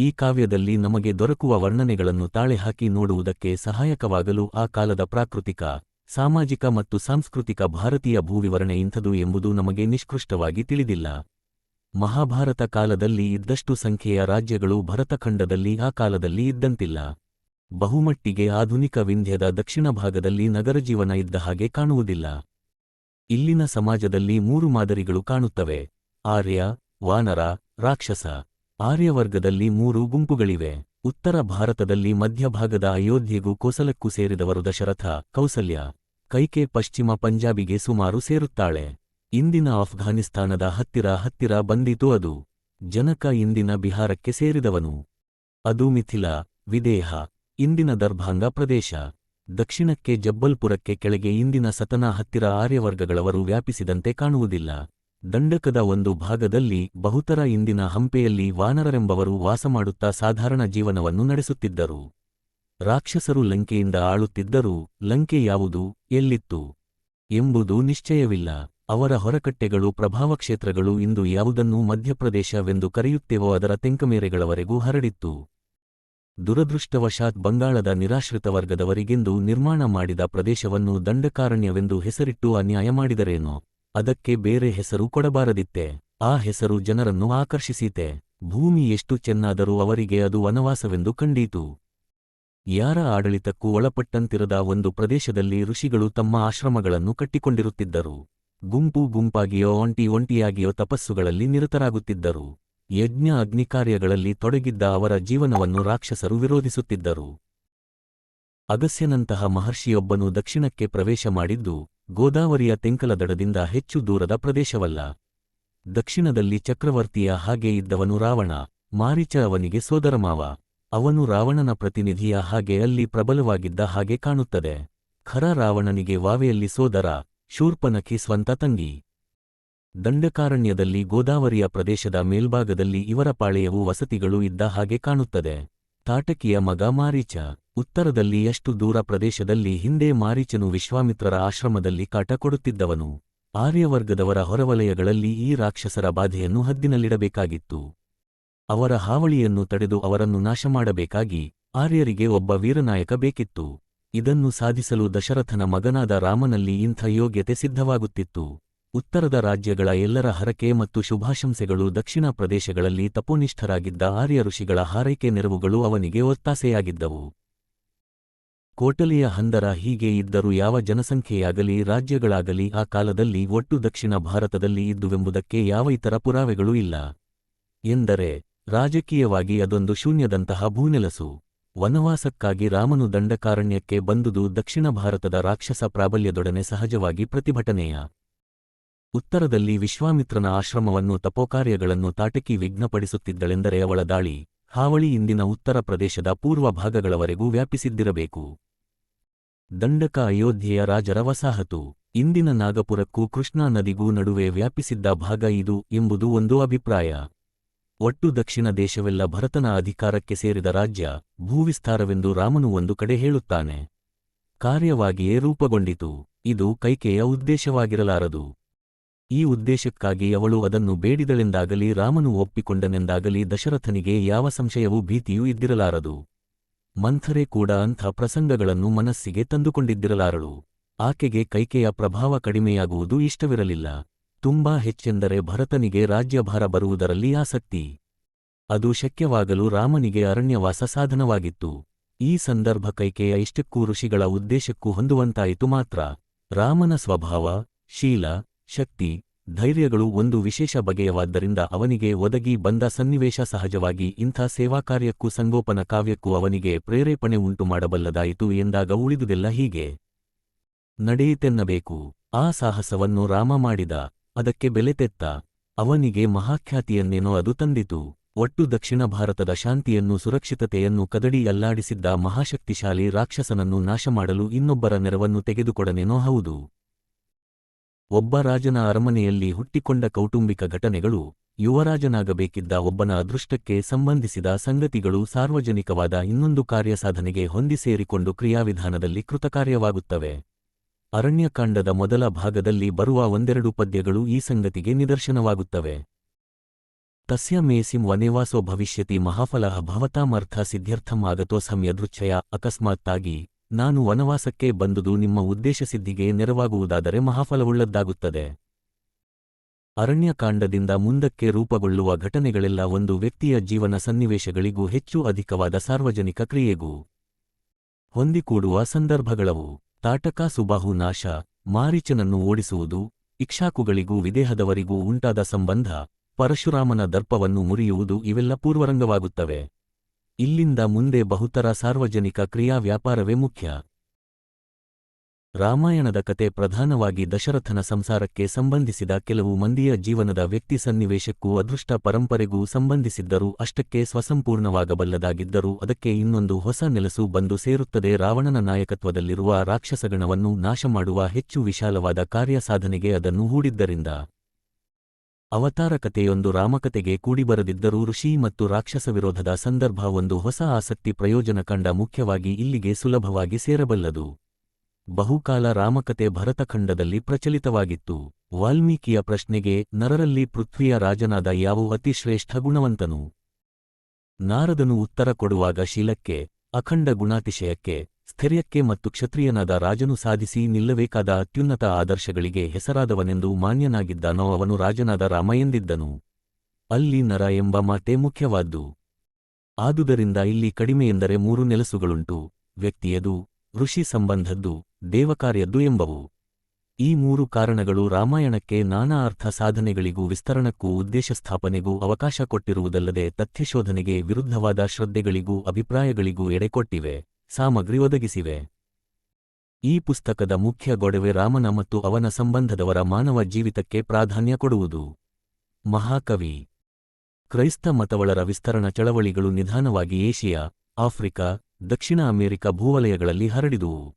ಈ ಕಾವ್ಯದಲ್ಲಿ ನಮಗೆ ದೊರಕುವ ವರ್ಣನೆಗಳನ್ನು ತಾಳೆ ಹಾಕಿ ನೋಡುವುದಕ್ಕೆ ಸಹಾಯಕವಾಗಲು ಆ ಕಾಲದ ಪ್ರಾಕೃತಿಕ, ಸಾಮಾಜಿಕ ಮತ್ತು ಸಾಂಸ್ಕೃತಿಕ ಭಾರತೀಯ ಭೂವಿವರಣೆ ಇಂಥದು ಎಂಬುದು ನಮಗೆ ನಿಷ್ಕೃಷ್ಟವಾಗಿ ತಿಳಿದಿಲ್ಲ. ಮಹಾಭಾರತ ಕಾಲದಲ್ಲಿ ಇದ್ದಷ್ಟು ಸಂಖ್ಯೆಯ ರಾಜ್ಯಗಳು ಭರತಖಂಡದಲ್ಲಿ ಆ ಕಾಲದಲ್ಲಿ ಇದ್ದಂತಿಲ್ಲ. ಬಹುಮಟ್ಟಿಗೆ ಆಧುನಿಕ ವಿಂಧ್ಯದ ದಕ್ಷಿಣ ಭಾಗದಲ್ಲಿ ನಗರ ಜೀವನ ಇದ್ದ ಹಾಗೆ ಕಾಣುವುದಿಲ್ಲ. ಇಲ್ಲಿನ ಸಮಾಜದಲ್ಲಿ ಮೂರು ಮಾದರಿಗಳು ಕಾಣುತ್ತವೆ. ಆರ್ಯ, ವಾನರ, ರಾಕ್ಷಸ. ಆರ್ಯವರ್ಗದಲ್ಲಿ ಮೂರು ಗುಂಪುಗಳಿವೆ. ಉತ್ತರ ಭಾರತದಲ್ಲಿ ಮಧ್ಯಭಾಗದ ಅಯೋಧ್ಯೆಗೂ ಕೋಸಲಕ್ಕೂ ಸೇರಿದವರು ದಶರಥ, ಕೌಸಲ್ಯ. ಕೈಕೆ ಪಶ್ಚಿಮ ಪಂಜಾಬಿಗೆ ಸುಮಾರು ಸೇರುತ್ತಾಳೆ. ಇಂದಿನ ಅಫ್ಘಾನಿಸ್ತಾನದ ಹತ್ತಿರ ಹತ್ತಿರ ಬಂದಿತು ಅದು. ಜನಕ ಇಂದಿನ ಬಿಹಾರಕ್ಕೆ ಸೇರಿದವನು. ಅದು ಮಿಥಿಲ, ವಿದೇಹ, ಇಂದಿನ ದರ್ಭಾಂಗ ಪ್ರದೇಶ. ದಕ್ಷಿಣಕ್ಕೆ ಜಬ್ಬಲ್ಪುರಕ್ಕೆ ಕೆಳಗೆ ಇಂದಿನ ಸತನ ಹತ್ತಿರ ಆರ್ಯವರ್ಗಗಳವರು ವ್ಯಾಪಿಸಿದಂತೆ ಕಾಣುವುದಿಲ್ಲ. ದಂಡಕದ ಒಂದು ಭಾಗದಲ್ಲಿ ಬಹುತರ ಇಂದಿನ ಹಂಪೆಯಲ್ಲಿ ವಾನರರೆಂಬವರು ವಾಸಮಾಡುತ್ತಾ ಸಾಧಾರಣ ಜೀವನವನ್ನು ನಡೆಸುತ್ತಿದ್ದರು. ರಾಕ್ಷಸರು ಲಂಕೆಯಿಂದ ಆಳುತ್ತಿದ್ದರೂ ಲಂಕೆ ಯಾವುದು, ಎಲ್ಲಿತ್ತು ಎಂಬುದು ನಿಶ್ಚಯವಿಲ್ಲ. ಅವರ ಹೊರಕಟ್ಟೆಗಳು, ಪ್ರಭಾವಕ್ಷೇತ್ರಗಳು ಇಂದು ಯಾವುದನ್ನೂ ಮಧ್ಯಪ್ರದೇಶವೆಂದು ಕರೆಯುತ್ತೇವೋ ಅದರ ತೆಂಕಮೇರೆಗಳವರೆಗೂ ಹರಡಿತ್ತು. ದುರದೃಷ್ಟವಶಾತ್ ಬಂಗಾಳದ ನಿರಾಶ್ರಿತ ವರ್ಗದವರಿಗೆಂದು ನಿರ್ಮಾಣ ಮಾಡಿದ ಪ್ರದೇಶವನ್ನು ದಂಡಕಾರಣ್ಯವೆಂದು ಹೆಸರಿಟ್ಟು ಅನ್ಯಾಯ ಮಾಡಿದರೇನೋ. ಅದಕ್ಕೆ ಬೇರೆ ಹೆಸರು ಕೊಡಬಾರದಿತ್ತೆ. ಆ ಹೆಸರು ಜನರನ್ನು ಆಕರ್ಷಿಸಿತೆ. ಭೂಮಿ ಎಷ್ಟು ಚೆನ್ನಾದರೂ ಅವರಿಗೆ ಅದು ವನವಾಸವೆಂದು ಕಂಡೀತು. ಯಾರ ಆಡಳಿತಕ್ಕೂ ಒಳಪಟ್ಟಂತಿರದ ಒಂದು ಪ್ರದೇಶದಲ್ಲಿ ಋಷಿಗಳು ತಮ್ಮ ಆಶ್ರಮಗಳನ್ನು ಕಟ್ಟಿಕೊಂಡಿರುತ್ತಿದ್ದರು. ಗುಂಪು ಗುಂಪಾಗಿಯೋ ಒಂಟಿ ಒಂಟಿಯಾಗಿಯೋ ತಪಸ್ಸುಗಳಲ್ಲಿ ನಿರತರಾಗುತ್ತಿದ್ದರು. ಯಜ್ಞ ಅಗ್ನಿಕಾರ್ಯಗಳಲ್ಲಿ ತೊಡಗಿದ್ದ ಅವರ ಜೀವನವನ್ನು ರಾಕ್ಷಸರು ವಿರೋಧಿಸುತ್ತಿದ್ದರು. ಅಗಸ್ಯನಂತಹ ಮಹರ್ಷಿಯೊಬ್ಬನು ದಕ್ಷಿಣಕ್ಕೆ ಪ್ರವೇಶ ಮಾಡಿದ್ದು ಗೋದಾವರಿಯ ತೆಂಕಲ ದಡದಿಂದ ಹೆಚ್ಚು ದೂರದ ಪ್ರದೇಶವಲ್ಲ. ದಕ್ಷಿಣದಲ್ಲಿ ಚಕ್ರವರ್ತಿಯ ಹಾಗೆ ಇದ್ದವನು ರಾವಣ, ಮಾರಿಚ ಅವನಿಗೆ ಸೋದರಮಾವ ಅವನು ರಾವಣನ ಪ್ರತಿನಿಧಿಯ ಹಾಗೆ ಅಲ್ಲಿ ಪ್ರಬಲವಾಗಿದ್ದ ಹಾಗೆ ಕಾಣುತ್ತದೆ. ಖರ ರಾವಣನಿಗೆ ವಾವೆಯಲ್ಲಿ ಸೋದರ, ಶೂರ್ಪನಖಿ ಸ್ವಂತ ತಂಗಿ. ದಂಡಕಾರಣ್ಯದಲ್ಲಿ ಗೋದಾವರಿಯ ಪ್ರದೇಶದ ಮೇಲ್ಭಾಗದಲ್ಲಿ ಇವರ ಪಾಳೆಯವು ವಸತಿಗಳು ಇದ್ದ ಹಾಗೆ ಕಾಣುತ್ತದೆ. ತಾಟಕಿಯ ಮಗ ಮಾರೀಚ. ಉತ್ತರದಲ್ಲಿ ಎಷ್ಟು ದೂರ ಪ್ರದೇಶದಲ್ಲಿ ಹಿಂದೆ ಮಾರೀಚನು ವಿಶ್ವಾಮಿತ್ರರ ಆಶ್ರಮದಲ್ಲಿ ಕಾಟ ಕೊಡುತ್ತಿದ್ದವನು. ಆರ್ಯವರ್ಗದವರ ಹೊರವಲಯಗಳಲ್ಲಿ ಈ ರಾಕ್ಷಸರ ಬಾಧೆಯನ್ನು ಹದ್ದಿನಲ್ಲಿಡಬೇಕಾಗಿತ್ತು. ಅವರ ಹಾವಳಿಯನ್ನು ತಡೆದು ಅವರನ್ನು ನಾಶ ಮಾಡಬೇಕಾಗಿ ಆರ್ಯರಿಗೆ ಒಬ್ಬ ವೀರನಾಯಕ ಬೇಕಿತ್ತು. ಇದನ್ನು ಸಾಧಿಸಲು ದಶರಥನ ಮಗನಾದ ರಾಮನಲ್ಲಿ ಇಂಥ ಯೋಗ್ಯತೆ ಸಿದ್ಧವಾಗುತ್ತಿತ್ತು. ಉತ್ತರದ ರಾಜ್ಯಗಳ ಎಲ್ಲರ ಹರಕೆ ಮತ್ತು ಶುಭಾಶಂಸೆಗಳು ದಕ್ಷಿಣ ಪ್ರದೇಶಗಳಲ್ಲಿ ತಪೋನಿಷ್ಠರಾಗಿದ್ದ ಆರ್ಯ ಋಷಿಗಳ ಹಾರೈಕೆ ನೆರವುಗಳು ಅವನಿಗೆ ಒತ್ತಾಸೆಯಾಗಿದ್ದವು. ಕೋಟಲಿಯ ಹಂದರ ಹೀಗೆ ಇದ್ದರೂ ಯಾವ ಜನಸಂಖ್ಯೆಯಾಗಲಿ ರಾಜ್ಯಗಳಾಗಲಿ ಆ ಕಾಲದಲ್ಲಿ ಒಟ್ಟು ದಕ್ಷಿಣ ಭಾರತದಲ್ಲಿ ಇದ್ದುವೆಂಬುದಕ್ಕೆ ಯಾವ ಇತರ ಪುರಾವೆಗಳೂ ಇಲ್ಲ. ಎಂದರೆ, ರಾಜಕೀಯವಾಗಿ ಅದೊಂದು ಶೂನ್ಯದಂತಹ ಭೂನೆಲಸು. ವನವಾಸಕ್ಕಾಗಿ ರಾಮನು ದಂಡಕಾರಣ್ಯಕ್ಕೆ ಬಂದುದು ದಕ್ಷಿಣ ಭಾರತದ ರಾಕ್ಷಸ ಪ್ರಾಬಲ್ಯದೊಡನೆ ಸಹಜವಾಗಿ ಪ್ರತಿಭಟನೆಯ. ಉತ್ತರದಲ್ಲಿ ವಿಶ್ವಾಮಿತ್ರನ ಆಶ್ರಮವನ್ನು ತಪೋಕಾರ್ಯಗಳನ್ನು ತಾಟಕಿ ವಿಘ್ನಪಡಿಸುತ್ತಿದ್ದಳೆಂದರೆ ಅವಳ ದಾಳಿ. ಹಾವಳಿ ಇಂದಿನ ಉತ್ತರ ಪ್ರದೇಶದ ಪೂರ್ವ ಭಾಗಗಳವರೆಗೂ ವ್ಯಾಪಿಸಿದ್ದಿರಬೇಕು. ದಂಡಕ ಅಯೋಧ್ಯೆಯ ರಾಜರ ವಸಾಹತು. ಇಂದಿನ ನಾಗಪುರಕ್ಕೂ ಕೃಷ್ಣಾ ನದಿಗೂ ನಡುವೆ ವ್ಯಾಪಿಸಿದ್ದ ಭಾಗ ಇದು ಎಂಬುದು ಒಂದು ಅಭಿಪ್ರಾಯ. ಒಟ್ಟು ದಕ್ಷಿಣ ದೇಶವೆಲ್ಲ ಭರತನ ಅಧಿಕಾರಕ್ಕೆ ಸೇರಿದ ರಾಜ್ಯ, ಭೂವಿಸ್ತಾರವೆಂದು ರಾಮನು ಒಂದು ಕಡೆ ಹೇಳುತ್ತಾನೆ. ಕಾರ್ಯವಾಗಿಯೇ ರೂಪುಗೊಂಡಿತು. ಇದು ಕೈಕೆಯ ಉದ್ದೇಶವಾಗಿರಲಾರದು. ಈ ಉದ್ದೇಶಕ್ಕಾಗಿ ಅವಳು ಅದನ್ನು ಬೇಡಿದಳೆಂದಾಗಲಿ, ರಾಮನು ಒಪ್ಪಿಕೊಂಡನೆಂದಾಗಲಿ ದಶರಥನಿಗೆ ಯಾವ ಸಂಶಯವೂ ಭೀತಿಯೂ ಇದ್ದಿರಲಾರದು. ಮಂಥರೆ ಕೂಡ ಅಂಥ ಪ್ರಸಂಗಗಳನ್ನು ಮನಸ್ಸಿಗೆ ತಂದುಕೊಂಡಿದ್ದಿರಲಾರಳು. ಆಕೆಗೆ ಕೈಕೆಯ ಪ್ರಭಾವ ಕಡಿಮೆಯಾಗುವುದು ಇಷ್ಟವಿರಲಿಲ್ಲ. ತುಂಬಾ ಹೆಚ್ಚೆಂದರೆ ಭರತನಿಗೆ ರಾಜ್ಯಭಾರ ಬರುವುದರಲ್ಲಿ ಆಸಕ್ತಿ. ಅದು ಶಕ್ಯವಾಗಲು ರಾಮನಿಗೆ ಅರಣ್ಯವಾಸ ಸಾಧನವಾಗಿತ್ತು. ಈ ಸಂದರ್ಭ ಕೈಕೆಯ ಇಷ್ಟಕ್ಕೂ ಋಷಿಗಳ ಉದ್ದೇಶಕ್ಕೂ ಹೊಂದುವಂತಾಯಿತು ಮಾತ್ರ. ರಾಮನ ಸ್ವಭಾವ, ಶೀಲ, ಶಕ್ತಿ ಧೈರ್ಯಗಳು ಒಂದು ವಿಶೇಷ ಬಗೆಯವಾದ್ದರಿಂದ ಅವನಿಗೆ ಒದಗಿ ಬಂದ ಸನ್ನಿವೇಶ ಸಹಜವಾಗಿ ಇಂಥ ಸೇವಾಕಾರ್ಯಕ್ಕೂ ಸಂಗೋಪನ ಕಾವ್ಯಕ್ಕೂ ಅವನಿಗೆ ಪ್ರೇರೇಪಣೆ ಉಂಟು ಮಾಡಬಲ್ಲದಾಯಿತು ಎಂದಾಗ ಉಳಿದುದೆಲ್ಲ ಹೀಗೆ. ನಡೆಯಿತೆನ್ನಬೇಕು. ಆ ಸಾಹಸವನ್ನು ರಾಮ ಮಾಡಿದ. ಅದಕ್ಕೆ ಬೆಲೆ ತೆತ್ತ. ಅವನಿಗೆ ಮಹಾಖ್ಯಾತಿಯನ್ನೇನೋ ಅದು ತಂದಿತು. ಒಟ್ಟು ದಕ್ಷಿಣ ಭಾರತದ ಶಾಂತಿಯನ್ನು ಸುರಕ್ಷಿತತೆಯನ್ನು ಕದಡಿ ಅಲ್ಲಾಡಿಸಿದ್ದ ಮಹಾಶಕ್ತಿಶಾಲಿ ರಾಕ್ಷಸನನ್ನು ನಾಶಮಾಡಲು ಇನ್ನೊಬ್ಬರ ನೆರವನ್ನು ತೆಗೆದುಕೊಡನೇನೋ ಹೌದು. ಒಬ್ಬ ರಾಜನ ಅರಮನೆಯಲ್ಲಿ ಹುಟ್ಟಿಕೊಂಡ ಕೌಟುಂಬಿಕ ಘಟನೆಗಳು ಯುವರಾಜನಾಗಬೇಕಿದ್ದ ಒಬ್ಬನ ಅದೃಷ್ಟಕ್ಕೆ ಸಂಬಂಧಿಸಿದ ಸಂಗತಿಗಳು ಸಾರ್ವಜನಿಕವಾದ ಇನ್ನೊಂದು ಕಾರ್ಯಸಾಧನೆಗೆ ಹೊಂದಿ ಸೇರಿಕೊಂಡು ಕ್ರಿಯಾವಿಧಾನದಲ್ಲಿ ಕೃತಕಾರ್ಯವಾಗುತ್ತವೆ. ಅರಣ್ಯಕಾಂಡದ ಮೊದಲ ಭಾಗದಲ್ಲಿ ಬರುವ ಒಂದೆರಡು ಪದ್ಯಗಳು ಈ ಸಂಗತಿಗೆ ನಿದರ್ಶನವಾಗುತ್ತವೆ. ತಸ್ಯ ಮೇಸಿಂ ವನೇವಾಸೋ ಭವಿಷ್ಯತಿ ಮಹಾಫಲಃ ಭವತಾಮರ್ಥ ಸಿದ್ಧ್ಯರ್ಥಂ ಆಗತೋ ಅಕಸ್ಮಾತ್ತಾಗಿ ನಾನು ವನವಾಸಕ್ಕೆ ಬಂದುದು ನಿಮ್ಮ ಉದ್ದೇಶಸಿದ್ಧಿಗೆ ನೆರವಾಗುವುದಾದರೆ ಮಹಾಫಲವುಳ್ಳದ್ದಾಗುತ್ತದೆ. ಅರಣ್ಯಕಾಂಡದಿಂದ ಮುಂದಕ್ಕೆ ರೂಪಗೊಳ್ಳುವ ಘಟನೆಗಳೆಲ್ಲ ಒಂದು ವ್ಯಕ್ತಿಯ ಜೀವನ ಸನ್ನಿವೇಶಗಳಿಗೂ ಹೆಚ್ಚು ಅಧಿಕವಾದ ಸಾರ್ವಜನಿಕ ಕ್ರಿಯೆಗೂ ಹೊಂದಿಕೂಡುವ ಸಂದರ್ಭಗಳವು. ತಾಟಕ ಸುಬಾಹು ನಾಶ, ಮಾರೀಚನನ್ನು ಓಡಿಸುವುದು ಇಕ್ಷಾಕುಗಳಿಗೂ ವಿದೇಹದವರಿಗೂ ಉಂಟಾದ ಸಂಬಂಧ, ಪರಶುರಾಮನ ದರ್ಪವನ್ನು ಮುರಿಯುವುದು ಇವೆಲ್ಲ ಪೂರ್ವರಂಗವಾಗುತ್ತವೆ. ಇಲ್ಲಿಂದ ಮುಂದೆ ಬಹುತರ ಸಾರ್ವಜನಿಕ ಕ್ರಿಯಾ ವ್ಯಾಪಾರವೇ ಮುಖ್ಯ. ರಾಮಾಯಣದ ಕತೆ ಪ್ರಧಾನವಾಗಿ ದಶರಥನ ಸಂಸಾರಕ್ಕೆ ಸಂಬಂಧಿಸಿದ ಕೆಲವು ಮಂದಿಯ ಜೀವನದ ವ್ಯಕ್ತಿ ಸನ್ನಿವೇಶಕ್ಕೂ ಅದೃಷ್ಟ ಪರಂಪರೆಗೂ ಸಂಬಂಧಿಸಿದ್ದರೂ ಅಷ್ಟಕ್ಕೆ ಸ್ವಸಂಪೂರ್ಣವಾಗಬಲ್ಲದಾಗಿದ್ದರೂ ಅದಕ್ಕೆ ಇನ್ನೊಂದು ಹೊಸ ನೆಲಸು ಬಂದು ಸೇರುತ್ತದೆ. ರಾವಣನ ನಾಯಕತ್ವದಲ್ಲಿರುವ ರಾಕ್ಷಸಗಣವನ್ನು ನಾಶಮಾಡುವ ಹೆಚ್ಚು ವಿಶಾಲವಾದ ಕಾರ್ಯಸಾಧನೆಗೆ ಅದನ್ನು ಹೂಡಿದ್ದರಿಂದ ಅವತಾರ ಕಥೆಯೊಂದು ರಾಮಕತೆಗೆ ಕೂಡಿಬರದಿದ್ದರೂ ಋಷಿ ಮತ್ತು ರಾಕ್ಷಸ ವಿರೋಧದ ಸಂದರ್ಭ ಒಂದು ಹೊಸ ಆಸಕ್ತಿ ಪ್ರಯೋಜನ ಕಂಡ ಮುಖ್ಯವಾಗಿ ಇಲ್ಲಿಗೆ ಸುಲಭವಾಗಿ ಸೇರಬಲ್ಲದು. ಬಹುಕಾಲ ರಾಮಕತೆ ಭರತಖಂಡದಲ್ಲಿ ಪ್ರಚಲಿತವಾಗಿತ್ತು. ವಾಲ್ಮೀಕಿಯ ಪ್ರಶ್ನೆಗೆ ನರರಲ್ಲಿ ಪೃಥ್ವಿಯ ರಾಜನಾದ ಯಾವ ಅತಿ ಶ್ರೇಷ್ಠ ಗುಣವಂತನು. ನಾರದನು ಉತ್ತರ ಕೊಡುವಾಗ ಶೀಲಕ್ಕೆ, ಅಖಂಡ ಗುಣಾತಿಶಯಕ್ಕೆ ಸ್ಥೈರ್ಯಕ್ಕೆ ಮತ್ತು ಕ್ಷತ್ರಿಯನಾದ ರಾಜನು ಸಾಧಿಸಿ ನಿಲ್ಲಬೇಕಾದ ಅತ್ಯುನ್ನತ ಆದರ್ಶಗಳಿಗೆ ಹೆಸರಾದವನೆಂದು ಮಾನ್ಯನಾಗಿದ್ದಾನೋ ಅವನು ರಾಜನಾದ ರಾಮ ಎಂದಿದ್ದನು. ಅಲ್ಲಿ ನರ ಎಂಬ ಮಾತೇ ಮುಖ್ಯವಾದ್ದು. ಆದುದರಿಂದ ಇಲ್ಲಿ ಕಡಿಮೆಯೆಂದರೆ ಮೂರು ನೆಲಸುಗಳುಂಟು, ವ್ಯಕ್ತಿಯದು, ಋಷಿ ಸಂಬಂಧದ್ದು, ದೇವಕಾರ್ಯದ್ದು ಎಂಬವು. ಈ ಮೂರು ಕಾರಣಗಳು ರಾಮಾಯಣಕ್ಕೆ ನಾನಾ ಅರ್ಥ ಸಾಧನೆಗಳಿಗೂ ವಿಸ್ತರಣಕ್ಕೂ ಉದ್ದೇಶ ಸ್ಥಾಪನೆಗೂ ಅವಕಾಶ ಕೊಟ್ಟಿರುವುದಲ್ಲದೆ ತಥ್ಯಶೋಧನೆಗೆ ವಿರುದ್ಧವಾದ ಶ್ರದ್ಧೆಗಳಿಗೂ ಅಭಿಪ್ರಾಯಗಳಿಗೂ ಎಡೆಕೊಟ್ಟಿವೆ ಸಾಮಗ್ರಿ ಒದಗಿಸಿವೆ. ಈ ಪುಸ್ತಕದ ಮುಖ್ಯ ಗೊಡವೆ ರಾಮನ ಮತ್ತು ಅವನ ಸಂಬಂಧದವರ ಮಾನವ ಜೀವಿತಕ್ಕೆ ಪ್ರಾಧಾನ್ಯ ಕೊಡುವುದು. ಮಹಾಕವಿ. ಕ್ರೈಸ್ತ ಮತವಳರ ವಿಸ್ತರಣ ಚಳವಳಿಗಳು ನಿಧಾನವಾಗಿ ಏಷಿಯಾ, ಆಫ್ರಿಕಾ, ದಕ್ಷಿಣ ಅಮೆರಿಕ ಭೂವಲಯಗಳಲ್ಲಿ ಹರಡಿದುವು.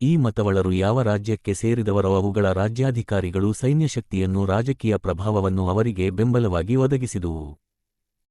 ಈ ಮತವಳರು ಯಾವ ರಾಜ್ಯಕ್ಕೆ ಸೇರಿದವರೋ ಅವುಗಳ ರಾಜ್ಯಾಧಿಕಾರಿಗಳು ಸೈನ್ಯಶಕ್ತಿಯನ್ನು ರಾಜಕೀಯ ಪ್ರಭಾವವನ್ನು ಅವರಿಗೆ ಬೆಂಬಲವಾಗಿ ಒದಗಿಸಿದುವು.